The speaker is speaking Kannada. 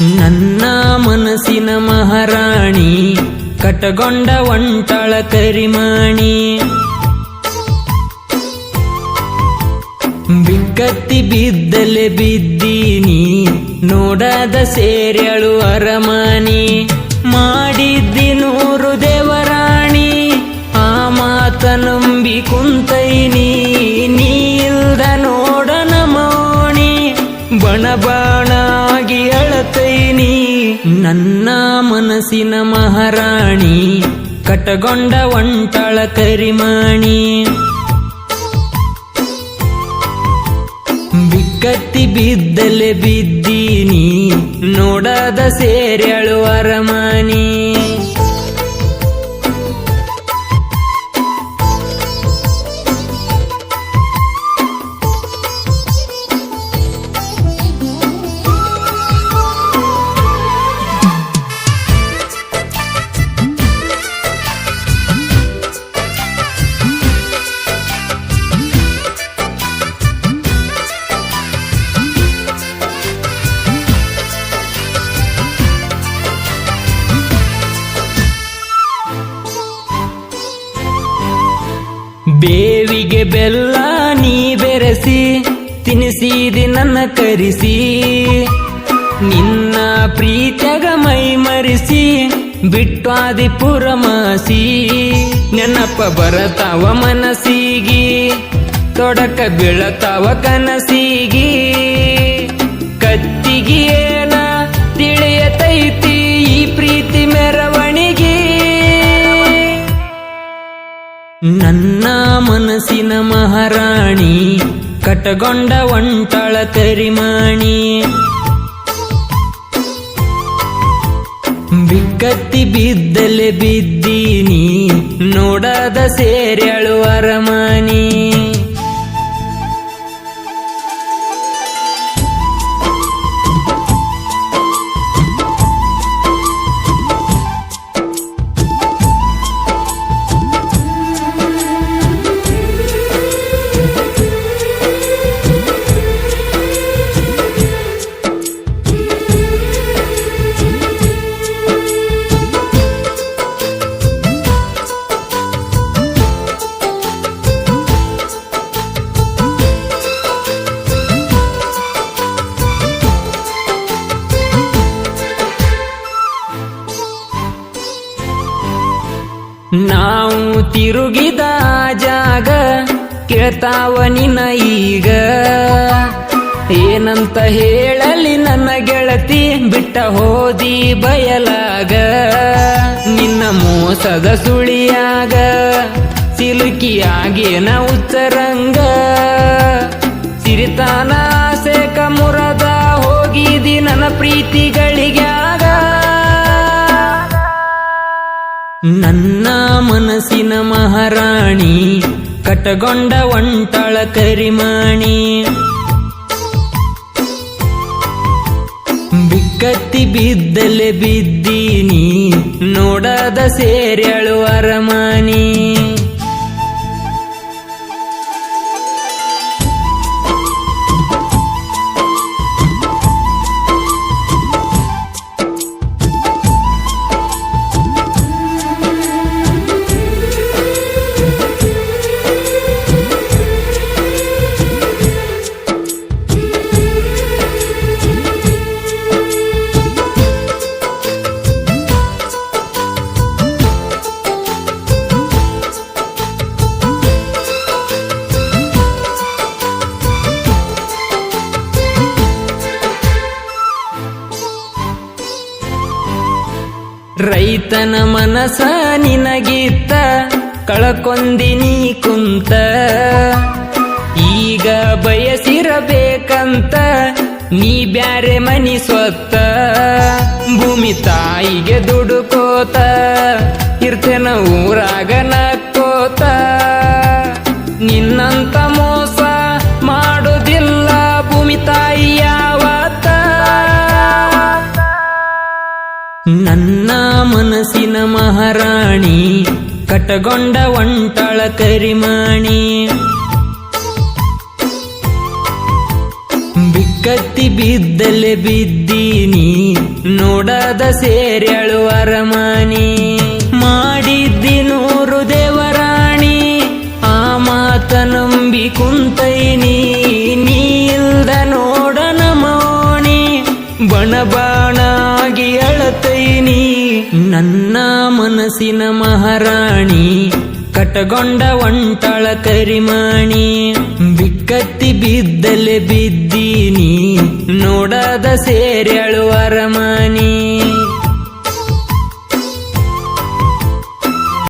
ನನ್ನ ಮನಸ್ಸಿನ ಮಹಾರಾಣಿ, ಕಟಗೊಂಡ ಒಂಟಳ ಕರಿಮಾಣಿ. ಬಿಕ್ಕತ್ತಿ ಬಿದ್ದಲೆ ಬಿದ್ದೀನಿ, ನೋಡದ ಸೇರ್ಯಳು ಅರಮಾನಿ. ಮಾಡಿದ್ದಿ ನೂರು ದೇವರಾಣಿ, ಆ ಮಾತ ನಂಬಿ ಕುಂತೈನಿ. ಅಳತೈನಿ ನನ್ನ ಮನಸ್ಸಿನ ಮಹಾರಾಣಿ ಕಟಗೊಂಡ ಒಂಟಳ ಕರಿಮಾಣಿ. ಬಿಕ್ಕತ್ತಿ ಬಿದ್ದಲೆ ಬಿದ್ದೀನಿ ನೋಡದ ಸೇರಿಯಳು ಅರಮಾನಿ. ಬೇವಿಗೆ ಬೆಲ್ಲ ನೀ ಬೆರೆಸಿ ತಿನಿಸಿದಿ ನನ್ನ ಕರಿಸಿ ನಿನ್ನ ಪ್ರೀತ್ಯಾಗ ಮೈ ಮರೆಸಿ ಬಿಟ್ಟಾದಿ ಪುರಮಾಸಿ. ನೆನಪ ಬರತಾವ ಮನಸ್ಸಿಗಿ, ತೊಡಕ ಬೀಳತಾವ ಕನಸಿಗಿ. ಕತ್ತಿಗಿ ನನ್ನ ಮನಸ್ಸಿನ ಮಹಾರಾಣಿ ಕಟಗೊಂಡ ಒಂಟಳ ತರಿಮಾಣಿ. ಬಿಕ್ಕತ್ತಿ ಬಿದ್ದಲೆ ಬಿದ್ದೀನಿ ನೋಡದ ಸೇರ್ಯಳು ಅರಮಾನಿ ನಾವು ತಿರುಗಿದ ಜಾಗ, ಕೇಳ್ತಾವ ನಿನ ಈಗ ಏನಂತ ಹೇಳಲಿ ನನ್ನ ಗೆಳತಿ, ಬಿಟ್ಟ ಹೋದಿ ಬಯಲಾಗ. ನಿನ್ನ ಮೋಸದ ಸುಳಿಯಾಗ ಸಿಲುಕಿಯಾಗೇನ ಉತ್ತರಂಗ ಸಿರಿತಾನ ಸೇಕ ಮುರದ ಹೋಗಿದಿ ನನ್ನ ಪ್ರೀತಿಗಳಿಗ್ಯಾಗ ನನ್ನ ಮನಸ್ಸಿನ ಮಹಾರಾಣಿ ಕಟಗೊಂಡ ಒಂಟಳ ಕರಿಮಾಣಿ. ಬಿಕ್ಕತ್ತಿ ಬಿದ್ದಲೆ ಬಿದ್ದೀನಿ ನೋಡದ ಸೇರ್ಯಳು ಅರಮಾನಿ. ರೈತನ ಮನಸ ನಿನಗಿತ್ತ ಕಳಕೊಂದಿನಿ ಕುಂತ. ಈಗ ಬಯಸಿರಬೇಕಂತ ನೀ ಬ್ಯಾರೆ ಮನಿ ಸ್ವತ್ತ. ಭೂಮಿ ತಾಯಿಗೆ ದುಡುಕೋತ. ನನ್ನ ಮನಸ್ಸಿನ ಮಹಾರಾಣಿ ಕಟಗೊಂಡ ಒಂಟಳ ಕರಿಮಾಣಿ. ಬಿಕ್ಕ ಬಿಕ್ಕತ್ತಿ ಬಿದ್ದಲೆ ಬಿದ್ದೀನಿ ನೋಡದ ಸೇರ್ಯಾಳು ಅರಮಾನಿ. ಬಾಣಾಗಿ ಅಳತೈನಿ. ನನ್ನ ಮನಸ್ಸಿನ ಮಹಾರಾಣಿ ಕಟಗೊಂಡ ಒಂಟಳ ಕರಿಮಾಣಿ. ಬಿಕ್ಕತ್ತಿ ಬಿದ್ದಲೆ ಬಿದ್ದೀನಿ ನೋಡದ ಸೇರಿ ಅರಮಾನಿ.